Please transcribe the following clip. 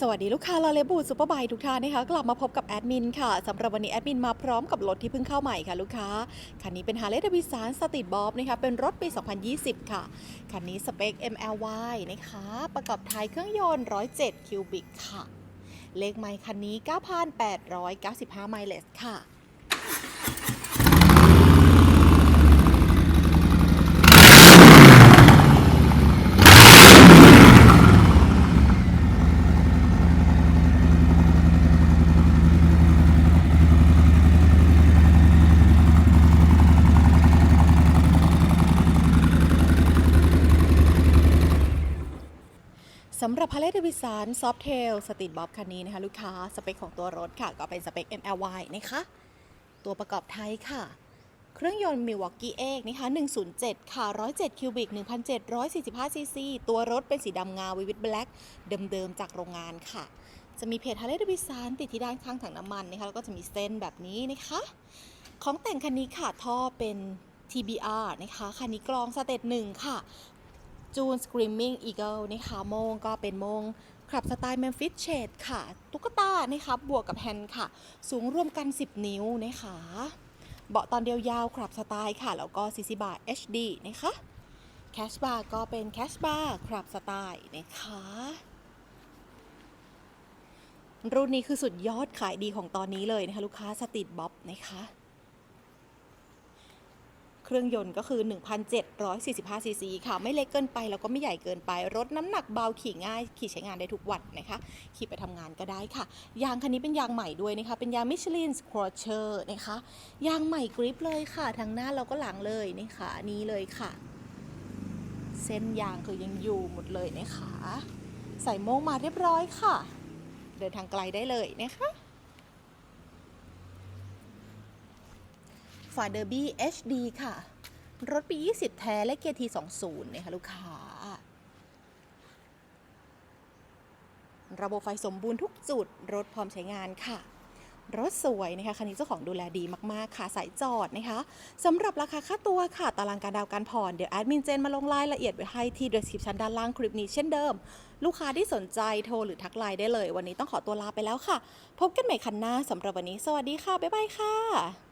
สวัสดีลูกค้าลาเลบูซูเปอร์บายทุกท่านนะคะกลับมาพบกับแอดมินค่ะสำหรับวันนี้แอดมินมาพร้อมกับรถที่เพิ่งเข้าใหม่ค่ะลูกค้า คันนี้เป็น Harley Davidson Street Bob นะคะเป็นรถปี 2020 ค่ะ คันนี้สเปค MLY นะคะ ประกอบท้ายเครื่องยนต์ 107 คิวบิกค่ะ เลขไมล์คันนี้ 9,895 ไมล์เลสค่ะ สำหรับ Harley Davidson Softail Street Bob คันนี้นะคะลูกค้าสเปคของตัวรถค่ะ ก็เป็นสเปค MLY นะคะ ตัวประกอบไทยค่ะ เครื่องยนต์ Milwaukee X นะคะ107 ค่ะ 107 คิวบิก 1,745 ซีซี ตัวรถเป็นสีดำเงาวิวิตแบล็กเดิมๆ จากโรงงานค่ะ จะมีเพจ Harley Davidson ติดที่ด้านข้างถังน้ำมันนะคะแล้วก็จะมีเส้นแบบนี้นะคะ ของแต่งคันนี้ค่ะท่อเป็น TBR นะคะ คันนี้กรองสเตตหนึ่งค่ะ จูน Screaming Eagle นะคะโมงก็เป็นโมงขับสไตล์ Memphis Shade ค่ะ ตุ๊กตานะคะบวกกับแฮนด์ค่ะ สูงร่วมกัน 10 นิ้วนะคะ เบาะตอนเดียวยาวขับสไตล์ค่ะ แล้วก็ CC bar HD นะคะแคชบาร์ก็เป็นแคชบาร์ขับสไตล์นะคะรุ่นนี้คือสุดยอดขายดีของตอนนี้เลยนะคะ ลูกค้าสตรีทบ๊อบนะคะ เครื่องยนต์ก็คือ 1,745ซีซีค่ะไม่เล็กเกินไปแล้วก็ไม่ใหญ่เกินไป รถน้ำหนักเบาขี่ง่าย ขี่ใช้งานได้ทุกวันนะคะขี่ไปทำงานก็ได้ค่ะ ยางคันนี้เป็นยางใหม่ด้วยนะคะเป็นยางมิชลินสควอเชอร์นะคะยางใหม่กริปเลยค่ะทั้งหน้าแล้วก็หลังเลยนะคะนี้เลยค่ะ เส้นยางคือยังอยู่หมดเลยนะคะใส่โมงมาเรียบร้อยค่ะ เดินทางไกลได้เลยนะคะ ฝาเดอร์บี้ HD ค่ะ รถปี 20 แท้และเกียร์ที20นะคะลูกค้า ระบบไฟสมบูรณ์ทุกจุด รถพร้อมใช้งานค่ะ รถสวยนะคะ คันนี้เจ้าของดูแลดีมากๆ ค่ะ สายจอดนะคะสำหรับราคาค่าตัวค่ะ ตารางการดาวน์การผ่อน เดี๋ยวแอดมินเจนมาลงรายละเอียดไว้ให้ที่ description ด้านล่างคลิปนี้เช่นเดิม ลูกค้าที่สนใจโทรหรือทักไลน์ได้เลย วันนี้ต้องขอตัวลาไปแล้วค่ะ พบกันใหม่คันหน้าสำหรับวันนี้ สวัสดีค่ะบ๊ายบายค่ะ